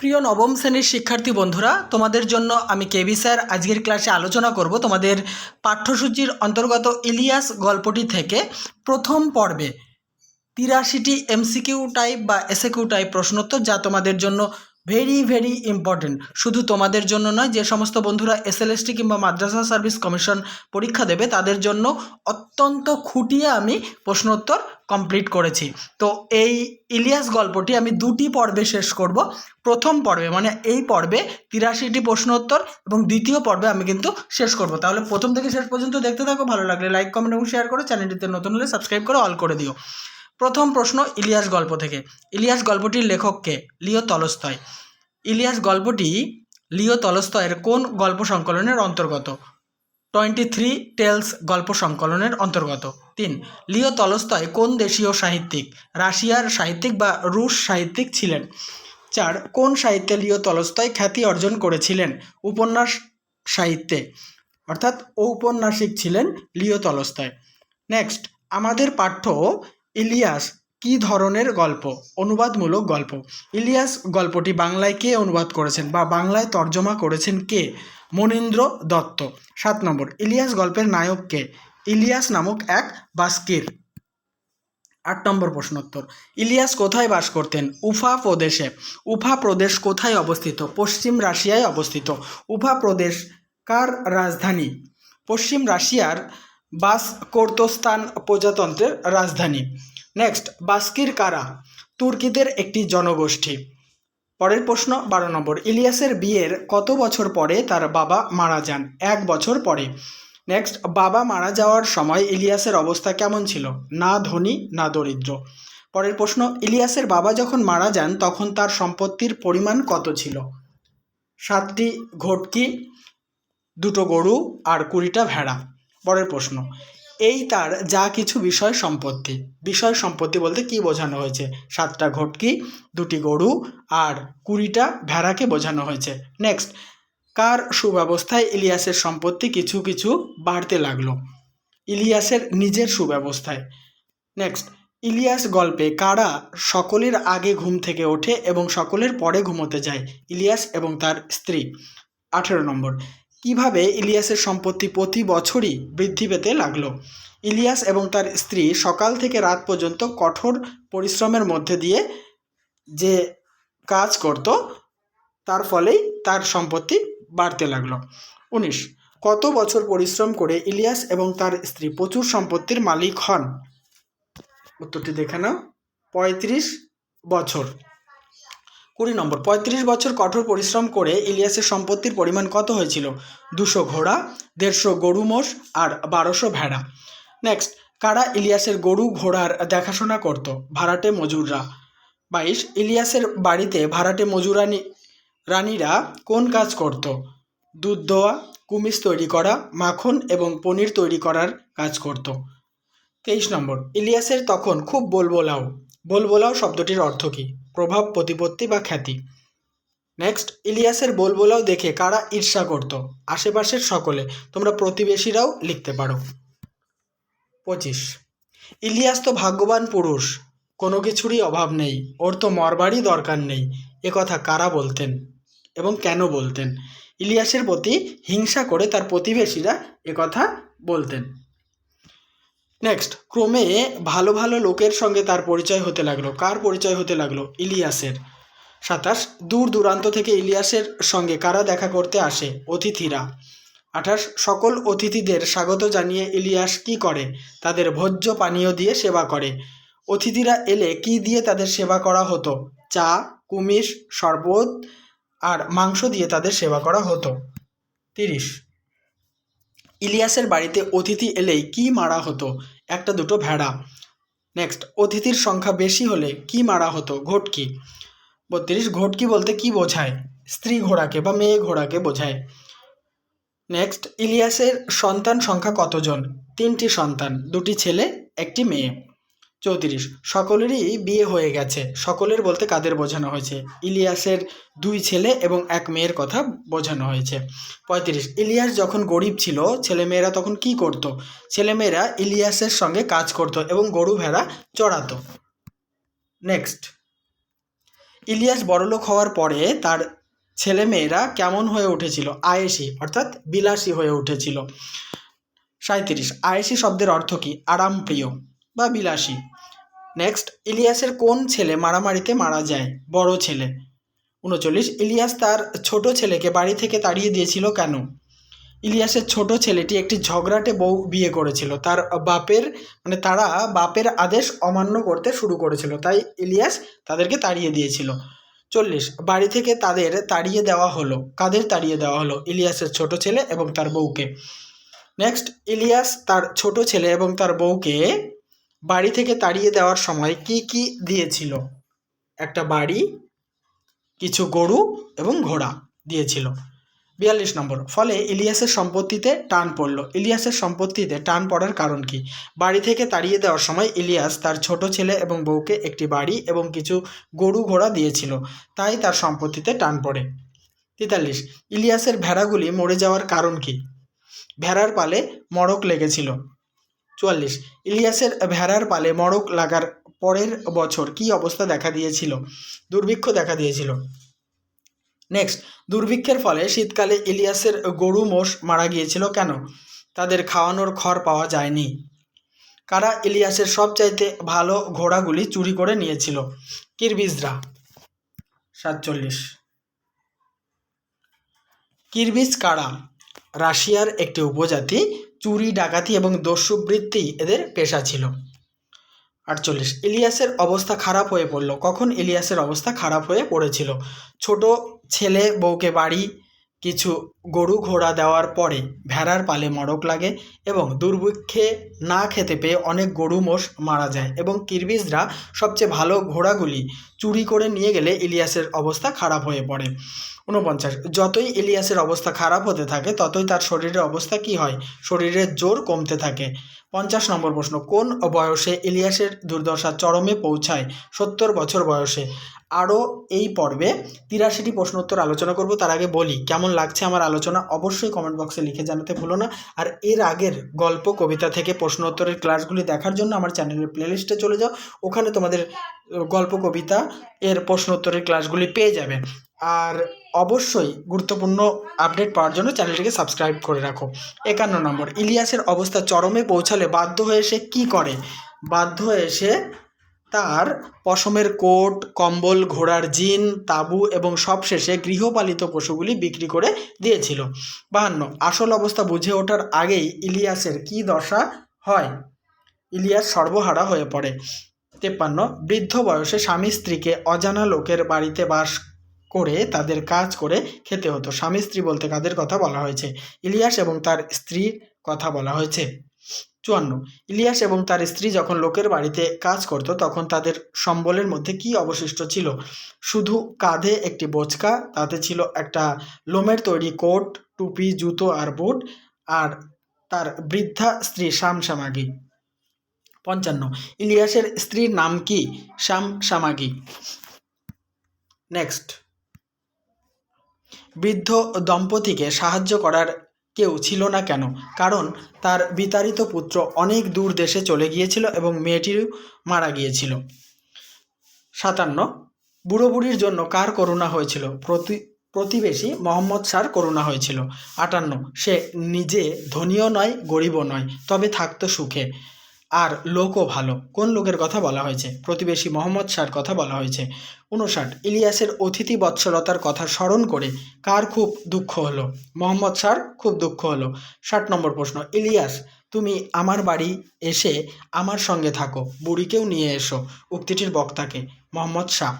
প্রিয় নবম শ্রেণির শিক্ষার্থী বন্ধুরা, তোমাদের জন্য আমি কেবি স্যার আজকের ক্লাসে আলোচনা করব তোমাদের পাঠ্যসূচির অন্তর্গত ইলিয়াস গল্পটি থেকে প্রথম পর্বে। তিরাশিটি এমসিকিউ টাইপ বা এসএকিউ টাইপ প্রশ্নোত্তর যা তোমাদের জন্য ভেরি ভেরি ইম্পর্টেন্ট শুধু তোমাদের জন্য নয়, যে সমস্ত বন্ধুরা এস এসএলএসটি কিংবা মাদ্রাসা সার্ভিস কমিশন পরীক্ষা দেবে, তাদের জন্য অত্যন্ত খুঁটিয়ে আমি প্রশ্নোত্তর কমপ্লিট করেছি। তো এই ইলিয়াস গল্পটি আমি দুটি পর্বে শেষ করব। প্রথম পর্বে মানে এই পর্বে তিরাশিটি প্রশ্নোত্তর এবং দ্বিতীয় পর্বে আমি কিন্তু শেষ করব। তাহলে প্রথম থেকে শেষ পর্যন্ত দেখতে থাকো, ভালো লাগলে লাইক কমেন্ট এবং শেয়ার করো চ্যানেলটিতে নতুন হলে সাবস্ক্রাইব করে অল করে দিও। প্রথম প্রশ্ন ইলিয়াস গল্প থেকে। ইলিয়াস গল্পটির লেখককে লিও তলস্তয়। ইলিয়াস গল্পটি লিও তলস্তয়ের কোন গল্প সংকলনের অন্তর্গত? টোয়েন্টি থ্রি টেলস গল্প সংকলনের অন্তর্গত। তিন, লিও তলস্তয় কোন দেশীয় সাহিত্যিক? রাশিয়ার সাহিত্যিক বা রুশ সাহিত্যিক ছিলেন। চার, কোন সাহিত্যে লিও তলস্তয় খ্যাতি অর্জন করেছিলেন? উপন্যাস সাহিত্যে। অর্থাৎ ঔপন্যাসিক ছিলেন লিও তলস্তয়। নেক্সট, আমাদের পাঠ্য ইলিয়াস, কি ধরনের গল্প? অনুবাদমূলক গল্প। ইলিয়াস গল্পটি বাংলায় কে অনুবাদ করেছেন বা বাংলায় তর্জমা করেছেন কে? মনীন্দ্র দত্ত। সাত নম্বর, ইলিয়াস গল্পের নায়ক কে? ইলিয়াস নামক এক বাস্কির। আট নম্বর প্রশ্নোত্তর, ইলিয়াস কোথায় বাস করতেন? উফা প্রদেশে। উফা প্রদেশ কোথায় অবস্থিত? পশ্চিম রাশিয়ায় অবস্থিত। উফা প্রদেশ কার রাজধানী? পশ্চিম রাশিয়ার বাস কোর্তস্তান প্রজাতন্ত্রের রাজধানী। নেক্সট বাস্কির কারা? তুর্কিদের একটি জনগোষ্ঠী। পরের প্রশ্ন, বারো নম্বর। ইলিয়াসের বিয়ের কত বছর পরে তার বাবা মারা যান? এক বছর পরে। নেক্সট বাবা মারা যাওয়ার সময় ইলিয়াসের অবস্থা কেমন ছিল? না ধনী, না দরিদ্র। পরের প্রশ্ন, ইলিয়াসের বাবা যখন মারা যান, তখন তার সম্পত্তির পরিমাণ কত ছিল? সাতটি ঘটকি, দুটো গরু আর কুড়িটা ভেড়া। পরের প্রশ্ন। এই তার যা কিছু বিষয় সম্পত্তি। বিষয় সম্পত্তি বলতে কি বোঝানো হয়েছে? সাতটা ঘটকি, দুটি গরু আর কুড়িটা ভেড়াকে বোঝানো হয়েছে। নেক্সট কার সুব্যবস্থায় ইলিয়াসের সম্পত্তি কিছু কিছু বাড়তে লাগল? ইলিয়াসের নিজের সুব্যবস্থায়। নেক্সট ইলিয়াস গল্পে কারা সকলের আগে ঘুম থেকে ওঠে এবং সকলের পরে ঘুমোতে যায়? ইলিয়াস এবং তার স্ত্রী। আঠেরো নম্বর কীভাবে ইলিয়াসের সম্পত্তি প্রতি বছরই বৃদ্ধি পেতে লাগল? ইলিয়াস এবং তার স্ত্রী সকাল থেকে রাত পর্যন্ত কঠোর পরিশ্রমের মধ্যে দিয়ে যে কাজ করত, তার ফলেই তার সম্পত্তি বাড়তে লাগল। উনিশ। কত বছর পরিশ্রম করে ইলিয়াস এবং তার স্ত্রী প্রচুর সম্পত্তির মালিক হন? উত্তরটি দেখে নাও। পঁয়ত্রিশ বছর। কুড়ি নম্বর, পঁয়ত্রিশ বছর কঠোর পরিশ্রম করে ইলিয়াসের সম্পত্তির পরিমাণ কত হয়েছিল? দুশো ঘোড়া, দেড়শো গরু মোষ আর বারোশো ভেড়া। নেক্সট কারা ইলিয়াসের গরু ঘোড়ার দেখাশোনা করত? ভাড়াটে মজুররা। বাইশ, ইলিয়াসের বাড়িতে ভাড়াটে মজুরানি রানীরা কোন কাজ করত? দুধ দোয়া কুমিজ তৈরি করা, মাখন এবং পনির তৈরি করার কাজ করত। তেইশ নম্বর, ইলিয়াসের তখন খুব বলবোলাও। বলবোলাও শব্দটির অর্থ কী? প্রভাব, প্রতিপত্তি বা খ্যাতি। নেক্সট ইলিয়াসের বলবোলাও দেখে কারা ঈর্ষা করত? আশেপাশের সকলে, তোমরা প্রতিবেশীরাও লিখতে পারো। পঁচিশ, ইলিয়াস তো ভাগ্যবান পুরুষ, কোনো কিছুরই অভাব নেই, ওর তো মরবারই দরকার নেই, এ কথা কারা বলতেন এবং কেন বলতেন? ইলিয়াসের প্রতি হিংসা করে তার প্রতিবেশীরা কথা বলতেন। নেক্সট ক্রমে ভালো ভালো লোকের সঙ্গে তার পরিচয় হতে লাগল। কার পরিচয় হতে লাগল? ইলিয়াসের। সাতাশ, দূর দূরান্ত থেকে ইলিয়াসের সঙ্গে কারা দেখা করতে আসে? অতিথিরা। আঠাশ, সকল অতিথিদের স্বাগত জানিয়ে ইলিয়াস কি করে? তাদের ভোজ্য পানীয় দিয়ে সেবা করে। অতিথিরা এলে কি দিয়ে তাদের সেবা করা হতো? চা কুমির শরবত আর মাংস দিয়ে তাদের সেবা করা হতো। তিরিশ, ইলিয়াসের বাড়িতে অতিথি এলেই কি মারা হতো? একটা দুটো ভেড়া। নেক্সট অতিথির সংখ্যা বেশি হলে কি মারা হতো? ঘটকি। বত্রিশ, ঘটকি বলতে কি বোঝায়? স্ত্রী ঘোড়াকে বা মেয়ে ঘোড়াকে বোঝায়। নেক্সট ইলিয়াসের সন্তান সংখ্যা কতজন? তিনটি সন্তান, দুটি ছেলে, একটি মেয়ে। চৌত্রিশ। সকলেরই বিয়ে হয়ে গেছে। সকলের বলতে কাদের বোঝানো হয়েছে? ইলিয়াসের দুই ছেলে এবং এক মেয়ের কথা বোঝানো হয়েছে। পঁয়ত্রিশ। ইলিয়াস যখন গরিব ছিল, ছেলেমেয়েরা তখন কি করত? ছেলেমেয়েরা ইলিয়াসের সঙ্গে কাজ করত এবং গরু ভেড়া চড়াতো। নেক্সট। ইলিয়াস বড়লোক হওয়ার পরে তার ছেলেমেয়েরা কেমন হয়ে উঠেছিল? আয়েসি অর্থাৎ বিলাসী হয়ে উঠেছিল। সাঁত্রিশ আয়েসি শব্দের অর্থ কী? আরামপ্রিয়। বা বিলাসী। নেক্সট ইলিয়াসের কোন ছেলে মারামারিতে মারা যায়? বড় ছেলে। উনচল্লিশ, ইলিয়াস তার ছোট ছেলেকে বাড়ি থেকে তাড়িয়ে দিয়েছিল কেন? ইলিয়াসের ছোট ছেলেটি একটি ঝগড়াটে বউ বিয়ে করেছিল। তার বাপের মানে তারা বাপের আদেশ অমান্য করতে শুরু করেছিল। তাই ইলিয়াস তাদেরকে তাড়িয়ে দিয়েছিল। চল্লিশ, বাড়ি থেকে তাদের তাড়িয়ে দেওয়া হলো। কাদের তাড়িয়ে দেওয়া হলো? ইলিয়াসের ছোট ছেলে এবং তার বউকে। নেক্সট ইলিয়াস তার ছোট ছেলে এবং তার বউকে বাড়ি থেকে তাড়িয়ে দেওয়ার সময় কি কি দিয়েছিল? একটা বাড়ি, কিছু গরু এবং ঘোড়া দিয়েছিল। বিয়াল্লিশ নম্বর, ফলে ইলিয়াসের সম্পত্তিতে টান পড়ল। ইলিয়াসের সম্পত্তিতে টান পড়ার কারণ কি? বাড়ি থেকে তাড়িয়ে দেওয়ার সময় ইলিয়াস তার ছোট ছেলে এবং বউকে একটি বাড়ি এবং কিছু গরু ঘোড়া দিয়েছিল। তাই তার সম্পত্তিতে টান পড়ে। তেতাল্লিশ, ইলিয়াসের ভেড়াগুলি মরে যাওয়ার কারণ কি? ভেড়ার পালে মড়ক লেগেছিল। চুয়াল্লিশ। ইলিয়াসের ভেড়ার পালে মড়ক লাগার পরের বছর কি অবস্থা দেখা দিয়েছিল? দুর্ভিক্ষ দেখা দিয়েছিল। নেক্সট, দুর্ভিক্ষের ফলে শীতকালে ইলিয়াসের গরু মোষ মারা গিয়েছিল কেন? তাদের খাওয়ানোর খড় পাওয়া যায়নি। কারা ইলিয়াসের সবচাইতে ভালো ঘোড়াগুলি চুরি করে নিয়েছিল? কিরবিজরা। সাতচল্লিশ। কিরবিজ কারা? রাশিয়ার একটি উপজাতি চুরি, ডাকাতি এবং দস্যুবৃত্তি এদের পেশা ছিল। আটচল্লিশ, ইলিয়াসের অবস্থা খারাপ হয়ে পড়ল। কখন ইলিয়াসের অবস্থা খারাপ হয়ে পড়েছিল? ছোট ছেলে বউকে বাড়ি, কিছু গরু ঘোড়া দেওয়ার পরে ভেড়ার পালে মড়ক লাগে এবং দুর্ভিক্ষে না খেতে পেয়ে অনেক গরু মোষ মারা যায় এবং কিরবিজরা সবচেয়ে ভালো ঘোড়াগুলি চুরি করে নিয়ে গেলে ইলিয়াসের অবস্থা খারাপ হয়ে পড়ে। ঊনপঞ্চাশ। যতই এলিয়াসের অবস্থা খারাপ হতে থাকে, ততই তার শরীরের অবস্থা কি হয়? শরীরের জোর কমতে থাকে। পঞ্চাশ নম্বর প্রশ্ন, কোন বয়সে এলিয়াসের দুর্দশা চরমে পৌঁছায়? সত্তর বছর বয়সে। আরও এই পর্বে তিরাশিটি প্রশ্ন উত্তর আলোচনা করব। তার আগে বলি, কেমন লাগছে আমার আলোচনা? অবশ্যই কমেন্ট বক্সে লিখে জানাতে ভুলো না। আর এর আগের গল্প, কবিতা থেকে প্রশ্ন উত্তরের ক্লাসগুলি দেখার জন্য আমার চ্যানেলের প্লেলিস্টে চলে যাও। ওখানে তোমাদের গল্প, কবিতা এর প্রশ্ন উত্তরের ক্লাসগুলি পেয়ে যাবে। আর অবশ্যই গুরুত্বপূর্ণ আপডেট পাওয়ার জন্য চ্যানেলটিকে সাবস্ক্রাইব করে রাখো। একান্ন নম্বর, ইলিয়াসের অবস্থা চরমে পৌঁছালে বাধ্য হয়ে সে কী করে? বাধ্য হয়ে সে তার পশমের কোট, কম্বল, ঘোড়ার জিন, তাঁবু এবং সবশেষে গৃহপালিত পশুগুলি বিক্রি করে দিয়েছিল। বাহান্ন, আসল অবস্থা বুঝে ওঠার আগেই ইলিয়াসের কী দশা হয়? ইলিয়াস সর্বহারা হয়ে পড়ে। তেপ্পান্ন, বৃদ্ধ বয়সে স্বামী স্ত্রীকে অজানা লোকের বাড়িতে বাস করে তাদের কাজ করে খেতে হতো। স্বামী স্ত্রী বলতে কাদের কথা বলা হয়েছে? ইলিয়াস এবং তার স্ত্রীর কথা বলা হয়েছে। চুয়ান্ন। ইলিয়াস এবং তার স্ত্রী যখন লোকের বাড়িতে কাজ করত, তখন তাদের সম্বলের মধ্যে কি অবশিষ্ট ছিল? শুধু কাঁধে একটি বোচকা, তাতে ছিল একটা লোমের তৈরি কোট, টুপি, জুতো আর বুট, আর তার বৃদ্ধা স্ত্রী শাম সামাগি পঞ্চান্ন। ইলিয়াসের স্ত্রীর নাম কি? শাম সামাগি নেক্সট। বৃদ্ধ দম্পতিকে সাহায্য করার কেউ ছিল না কেন? কারণ তার বিতাড়িত পুত্র অনেক দূর দেশে চলে গিয়েছিল এবং মেয়েটিও মারা গিয়েছিল। সাতান্ন। বুড়ো বুড়ির জন্য কার করুণা হয়েছিল? প্রতি, প্রতিবেশী মোহাম্মদ শাহর করুণা হয়েছিল। আটান্ন। সে নিজে ধনীও নয়, গরিবও নয়, তবে থাকতো সুখে। আর লোকও ভালো। কোন লোকের কথা বলা হয়েছে? প্রতিবেশী মোহাম্মদ শাহর কথা বলা হয়েছে। উনষাট, ইলিয়াসের অতিথি বৎসলতার কথা স্মরণ করে কার খুব দুঃখ হলো? মোহাম্মদ শাহর খুব দুঃখ হলো। ষাট নম্বর প্রশ্ন, ইলিয়াস, তুমি আমার বাড়ি এসে আমার সঙ্গে থাকো, বুড়িকেও নিয়ে এসো, উক্তিটির বক্তাকে, মোহাম্মদ শাহ।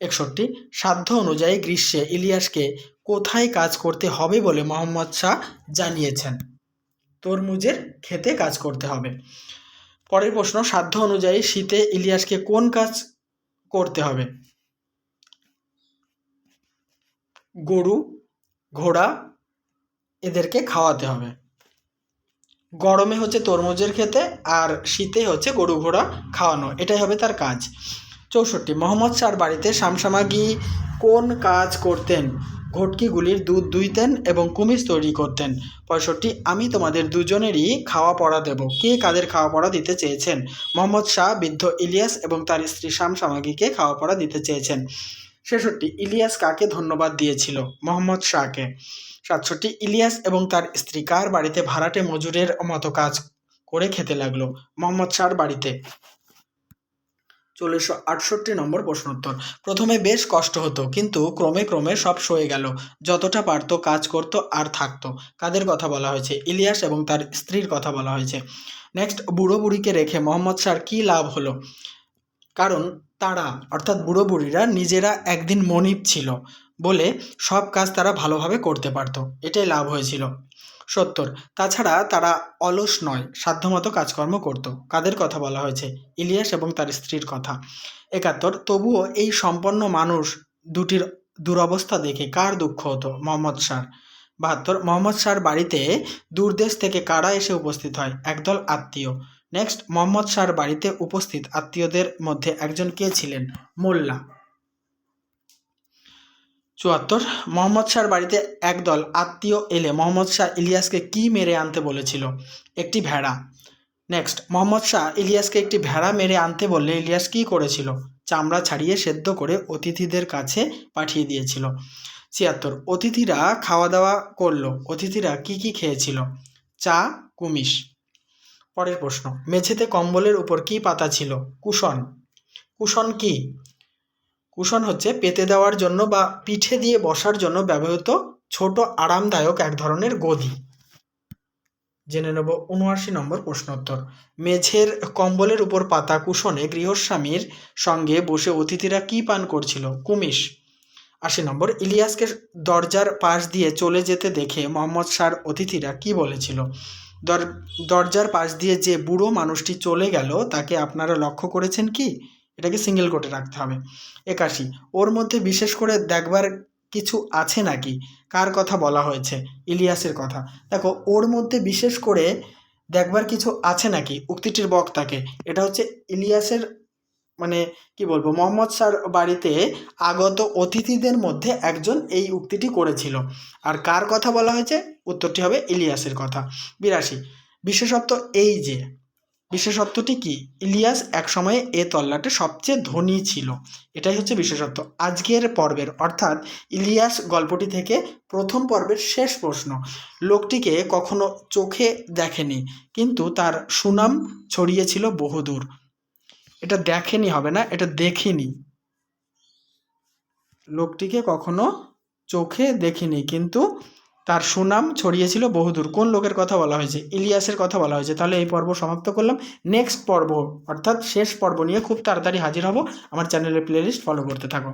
একষট্টি, সাধ্য অনুযায়ী গ্রীষ্মে ইলিয়াসকে কোথায় কাজ করতে হবে বলে মোহাম্মদ শাহ জানিয়েছেন? তরমুজের খেতে কাজ করতে হবে। পরের প্রশ্ন, সাধ্য অনুযায়ী শীতে ইলিয়াসকে কোন কাজ করতে হবে? গরু, ঘোড়া, এদেরকে খাওয়াতে হবে। গরমে হচ্ছে তরমুজের খেতে আর শীতে হচ্ছে গরু, ঘোড়া খাওয়ানো, এটাই হবে তার কাজ। চৌষট্টি, মোহাম্মদ শাহর বাড়িতে শামসামাগি কোন কাজ করতেন? ঘটকিগুলির দুধ দুইতেন এবং কুমিজ তৈরি করতেন। পঁয়ষট্টি, আমি তোমাদের দুজনেরই খাওয়া পড়া দেব। কে কাদের খাওয়া পড়া দিতে চেয়েছেন? মোহাম্মদ শাহ বৃদ্ধ ইলিয়াস এবং তার স্ত্রী শাম সামাগিকে খাওয়া পড়া দিতে চেয়েছেন। ছেষট্টি, ইলিয়াস কাকে ধন্যবাদ দিয়েছিল? মোহাম্মদ শাহকে। সাতষট্টি, ইলিয়াস এবং তার স্ত্রী কার বাড়িতে ভাড়াটে মজুরের মতো কাজ করে খেতে লাগল? মোহাম্মদ শাহর বাড়িতে। চল্লিশশো আটষট্টি নম্বর প্রশ্নোত্তর প্রথমে বেশ কষ্ট হতো, কিন্তু ক্রমে ক্রমে সব সয়ে গেল। যতটা পারতো কাজ করত আর থাকতো। কাদের কথা বলা হয়েছে? ইলিয়াস এবং তার স্ত্রীর কথা বলা হয়েছে। নেক্সট, বুড়ো বুড়িকে রেখে মোহাম্মদ শাহর কী লাভ হলো? কারণ তারা, অর্থাৎ বুড়ো বুড়িরা নিজেরা একদিন মনিব ছিল বলে সব কাজ তারা ভালোভাবে করতে পারতো। এটাই লাভ হয়েছিল। সত্তর। তাছাড়া তারা অলস নয়, সাধ্যমতো কাজকর্ম করত। কাদের কথা বলা হয়েছে? ইলিয়াস এবং তার স্ত্রীর কথা। একাত্তর, তবুও এই সম্পন্ন মানুষ দুটির দুরবস্থা দেখে কার দুঃখ হতো? মোহাম্মদ শাহর বাহাত্তর, মোহাম্মদ শাহর বাড়িতে দূরদেশ থেকে কারা এসে উপস্থিত হয়? একদল আত্মীয়। নেক্সট, মোহাম্মদ শাহর বাড়িতে উপস্থিত আত্মীয়দের মধ্যে একজন কে ছিলেন? মোল্লা। চুয়াত্তর, মোহাম্মদ শাহর বাড়িতে একদল আত্মীয় এলে মোহাম্মদ শাহ ইলিয়াসকে কি মেরে আনতে বলেছিল? একটি ভেড়া। নেক্সট, মোহাম্মদ শাহ ইলিয়াসকে একটি ভেড়া মেরে আনতে বললে ইলিয়াস কি করেছিল? চামড়া ছাড়িয়ে সেদ্ধ করে অতিথিদের কাছে পাঠিয়ে দিয়েছিল। ছিয়াত্তর, অতিথিরা খাওয়া দাওয়া করল। অতিথিরা কি কি খেয়েছিল? চা, কুমিশ। পরের প্রশ্ন, মেঝেতে কম্বলের উপর কি পাতা ছিল? কুশন। কুশন কি? কুশন হচ্ছে পেতে দেওয়ার জন্য বা পিঠে দিয়ে বসার জন্য ব্যবহৃত ছোট আরামদায়ক এক ধরনের গদি। জেনে নেব উনআশি নম্বর প্রশ্নোত্তর। মেঝের কম্বলের উপর পাতা কুশনে গৃহস্বামীর সঙ্গে বসে অতিথিরা কি পান করছিল? কুমিশ। আশি নম্বর, ইলিয়াসকে দরজার পাশ দিয়ে চলে যেতে দেখে মোহাম্মদ শাহর অতিথিরা কি বলেছিল? দর, দরজার পাশ দিয়ে যে বুড়ো মানুষটি চলে গেল, তাকে আপনারা লক্ষ্য করেছেন কি? এটাকে সিঙ্গেল কোটে রাখতে হবে। একাশি, ওর মধ্যে বিশেষ করে দেখবার কিছু আছে নাকি? কার কথা বলা হয়েছে? ইলিয়াসের কথা। দেখো, ওর মধ্যে বিশেষ করে দেখবার কিছু আছে নাকি? উক্তিটির বক্তাকে। এটা হচ্ছে ইলিয়াসের মানে কি বলব, মোহাম্মদ স্যার বাড়িতে আগত অতিথিদের মধ্যে একজন এই উক্তিটি করেছিল। আর কার কথা বলা হয়েছে? উত্তরটি হবে ইলিয়াসের কথা। বিরাশি, বিশেষত্ব এই যে বিশেষত্বটি কি? ইলিয়াস এক সময়ে এ তল্লাটে সবচেয়ে ধনী ছিল। এটাই হচ্ছে বিশেষত্ব। আজকের পর্বের, অর্থাৎ ইলিয়াস গল্পটি থেকে প্রথম পর্বের শেষ প্রশ্ন। লোকটিকে কখনো চোখে দেখেনি, কিন্তু তার সুনাম ছড়িয়েছিল বহুদূর। এটা দেখেনি হবে না, এটা দেখিনি। লোকটিকে কখনো চোখে দেখিনি, কিন্তু তার সুনাম ছড়িয়েছিল বহুদূর। কোন লোকের কথা বলা হয়েছে? ইলিয়াসের কথা বলা হয়েছে। তাহলে এই পর্ব সমাপ্ত করলাম। নেক্সট পর্ব, অর্থাৎ শেষ পর্ব নিয়ে খুব তাড়াতাড়ি হাজির হব। আমার চ্যানেলের প্লেলিস্ট ফলো করতে থাকো।